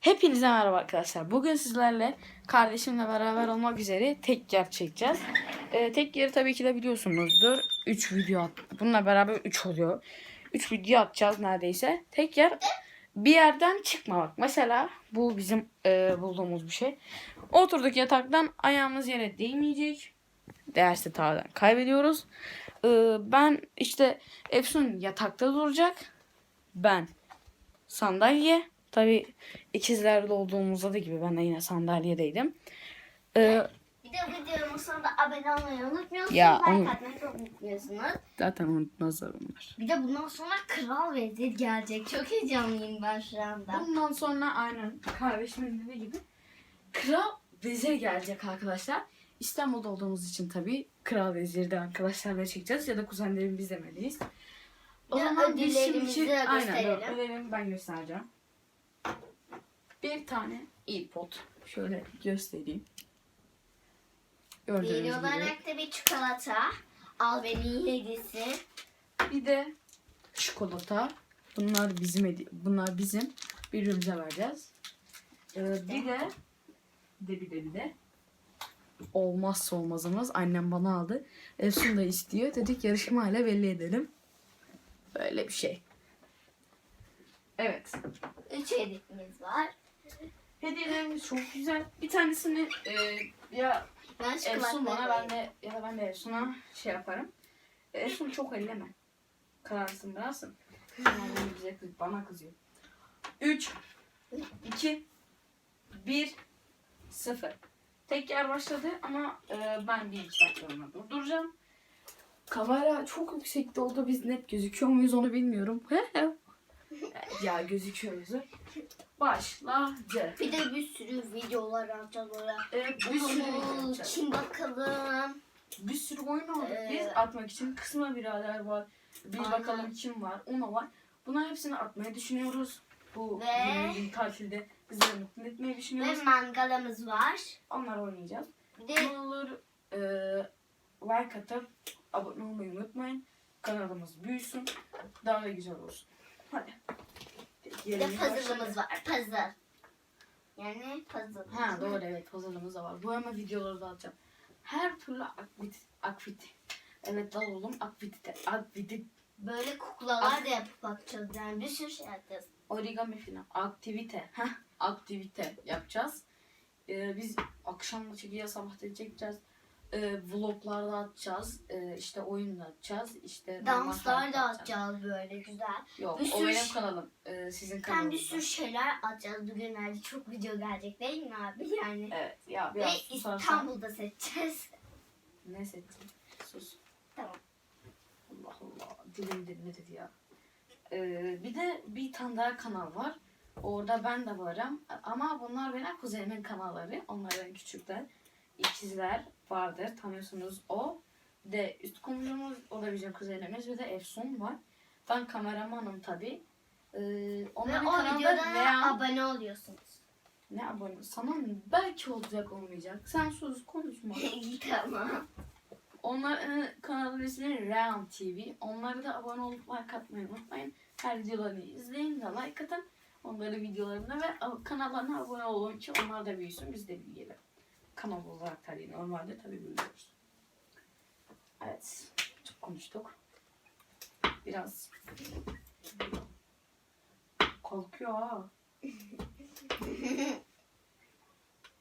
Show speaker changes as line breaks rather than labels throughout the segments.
Hepinize merhaba arkadaşlar. Bugün sizlerle kardeşimle beraber olmak üzere tek yer çekeceğiz. Ee, tek yeri tabii ki de biliyorsunuzdur. 3 video at. Bununla beraber 3 oluyor. 3 video atacağız neredeyse. Tek yer bir yerden çıkmamak. Mesela bu bizim e, bulduğumuz bir şey. Oturduk yataktan ayağımız yere değmeyecek. Değerse tamamen kaybediyoruz. Ee, ben işte Efsun yatakta duracak. Ben sandalye. Tabii ikizlerde olduğumuzda da gibi ben de yine sandalyedeydim. Ee,
Bir de videomun sonunda abone olmayı unutmuyorsunuz.
Ya,
like
onu-
atmayı çok unutmuyorsunuz.
zaten unutmazlar onlar.
Bir de bundan sonra kral vezir gelecek. Çok heyecanlıyım ben şu anda.
Bundan sonra aynen kardeşimin dediği gibi Kral Vezir gelecek arkadaşlar. İstanbul'da olduğumuz için tabii Kral Vezir'de arkadaşlarla çekeceğiz ya da kuzenlerim biz demeliyiz. O
Ya
zaman biz
ödüllerimizi
şimdi aynen ödüllerimi ben göstereceğim. Bir tane iPod şöyle göstereyim. Gördüğünüz gibi.
olarak da bir çikolata. Al beni hediyesi.
Bir de çikolata. Bunlar bizim bunlar bizim birbirimize vereceğiz. Ee, bir de bir de bir de bir de olmazsa olmazımız annem bana aldı. Efsun da istiyor. Dedik yarışmayla belli edelim. Böyle bir şey. Evet.
Üç hediyemiz var.
Hediyelerimiz çok güzel. Bir tanesini e, ya
Ben
Efsun bana ben de ya da ben de Efsun'a şey yaparım. E, Efsun çok elleme. Kararsın bunu bize kız, bana kızıyor. 3 2 1 0 Tek yer başladı ama e, ben bir iki dakikalığına durduracağım. Kamera çok yüksekte oldu. Biz net gözüküyor muyuz onu bilmiyorum. Ya gözüküyoruz. Başladı.
Bir de bir sürü videolar atacağız oraya.
Evet, bir sürü video
bakalım.
Bir sürü oyun aldık
Ee,
biz atmak için. Kısma birader var. Bir
Aynen.
bakalım kim var. Ona var. Bunların hepsini atmayı düşünüyoruz. Bu
Ve-
20 gün tatilde bizleri mutlu etmeyi
Ve
düşünüyoruz.
mangalımız var.
Onları oynayacağız.
Bir de
Ne olur e, like atıp abone olmayı unutmayın. Kanalımız büyüsün. Daha da güzel olsun. Hadi.
Bir de puzzle'ımız var. Puzzle. Yani puzzle.
Ha doğru evet puzzle'ımız da var. Bu hemen videoları da atacağım. Her türlü aktivite. aktivite. Evet dal oğlum aktivite. Aktivite.
Böyle kuklalar da yapıp bakacağız. Yani bir sürü şey yapacağız.
Origami falan. Aktivite. Heh, aktivite yapacağız. Ee, biz akşam da çekeceğiz, sabah da çekeceğiz. Ee, vloglar da atacağız. Ee, işte oyun da atacağız. İşte
Danslar da
atacağız.
böyle güzel.
Yok
Bir
o
sürü
benim kanalım. Ee, sizin
Hem
kanalınız.
bir sürü şeyler atacağız. Bugünlerde çok video gelecek değil mi abi? Yani.
Evet ya
Ve
biraz susarsan.
İstanbul'da seçeceğiz.
Ne seçtin? Sus.
Tamam.
Allah Allah. Dilim dinledi ya. Ee, bir de bir tane daha kanal var. Orada ben de varım. Ama bunlar benim kuzenimin kanalları. Onlar benim küçükler. İkizler vardır. Tanıyorsunuz o. Bir de üst komşumuz o da bizim kuzenimiz. Bir de Efsun var. Ben kameramanım tabi. Ee,
Ve
onların
o videoda
veya...
abone oluyorsunuz.
Ne abone? Sana? Belki olacak olmayacak. Sen sus konuşma.
tamam.
Onların kanalın ismi Round TV. Onlara da abone olup like atmayı unutmayın. Her videolarını izleyin ve like atın. Onların videolarına ve kanallarına abone olun ki onlar da büyüsün biz de büyüyelim. Kanal olarak tabii normalde tabii büyüyoruz. Evet. Çok konuştuk. Biraz korkuyor ha.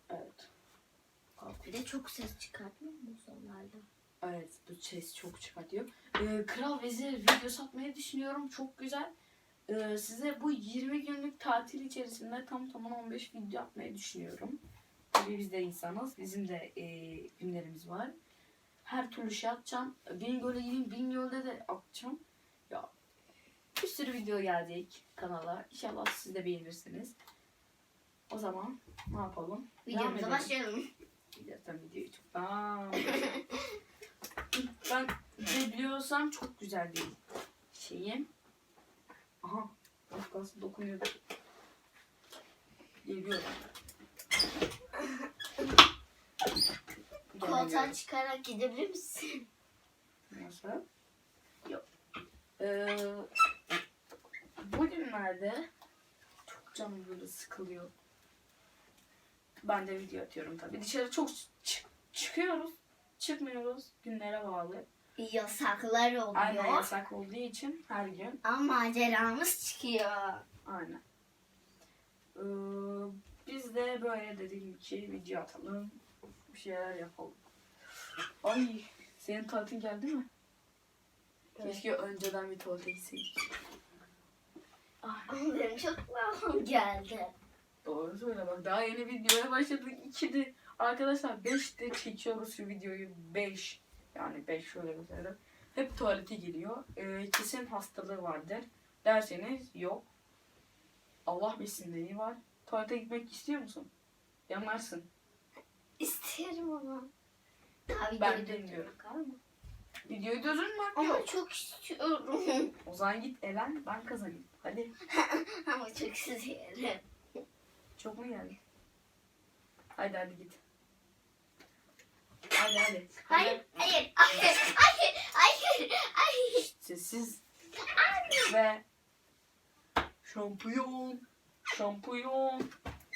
Evet.
Bir de çok ses çıkartmıyor mu sonlarda?
Evet bu ses çok çıkartıyor. Ee, Kral Vezir videosu atmayı düşünüyorum. Çok güzel. Ee, size bu 20 günlük tatil içerisinde tam tamına 15 video atmayı düşünüyorum. Tabii biz de insanız. Bizim de e, günlerimiz var. Her türlü şey atacağım. Bingöl'e gideyim. Bingöl'de de atacağım. Ya bir sürü video gelecek kanala. İnşallah siz de beğenirsiniz. O zaman ne yapalım?
Videomuza başlayalım.
Zaten videoyu çoktan Ben de biliyorsam çok güzel bir şeyim. Aha. Az kalsın dokunuyordu. Geliyor.
Koltuğa çıkarak gidebilir misin?
Nasıl? Yok. Ee, bugünlerde çok canım böyle sıkılıyor. Ben de video atıyorum tabii. Dışarı çok çık- çıkıyoruz. Çıkmıyoruz. Günlere bağlı.
Yasaklar oluyor.
Aynen yasak olduğu için her gün.
Ama maceramız çıkıyor.
Aynen. Ee, biz de böyle dediğim ki video atalım. Bir şeyler yapalım. Ay senin tuvaletin geldi mi? Keşke önceden bir tuvalete gitseydik.
Ama benim çok lahım geldi.
doğru söyle bak daha yeni videoya başladık. 2'de arkadaşlar 5'te çekiyoruz şu videoyu. 5 yani 5 şöyle mesela. Hep tuvalete giriyor. Ee, kesin hastalığı vardır derseniz yok. Allah bilsin neyi var. Tuvalete gitmek istiyor musun? Yanarsın.
İsterim ama. Daha
Ben
videoyu
bilmiyorum.
durdurmak ama.
Videoyu durdurmak
Ama
yok.
çok istiyorum.
O zaman git elen ben kazanayım. Hadi.
ama çok istiyorum.
Çok mu geldi? Hadi hadi git. Hadi hadi.
Hayır, hayır, hayır, hayır, hayır, hayır.
Sessiz. Ve şampiyon. Şampiyon.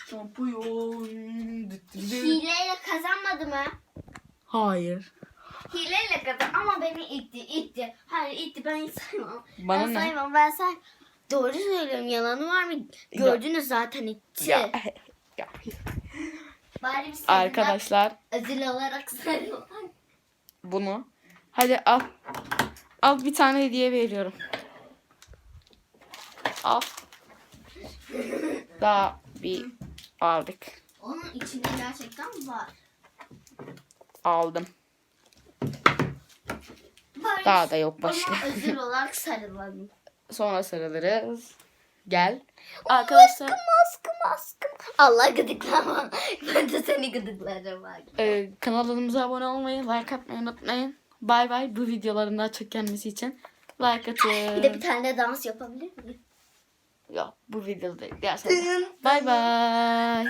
Şampiyon. Düt düt düt.
Hileyle kazanmadı mı?
Hayır.
Hileyle kazan ama beni itti, itti. Hayır itti ben saymam.
Bana
ben
ne?
saymam, ben say. Doğru söylüyorum, yalanı var mı? Gördünüz zaten itti.
Ya. ya.
Bari bir
Arkadaşlar
ödül olarak sayma.
bunu. Hadi al. Al bir tane hediye veriyorum. Al. Daha bir aldık.
Onun içinde gerçekten var.
Aldım.
Bari
Daha da yok başka.
Ama ödül olarak sarılalım.
Sonra sarılırız. Gel. Arkadaşlar
Askım askım. Allah gıdıklama. Ben de seni gıdıklarım bak.
e, kanalımıza abone olmayı, like atmayı unutmayın. Bay bay. Bu videoların daha çok gelmesi için like
Bir de bir
atın.
tane dans yapabilir miyim?
Yok bu videoda değil. Gerçekten. Bay bay.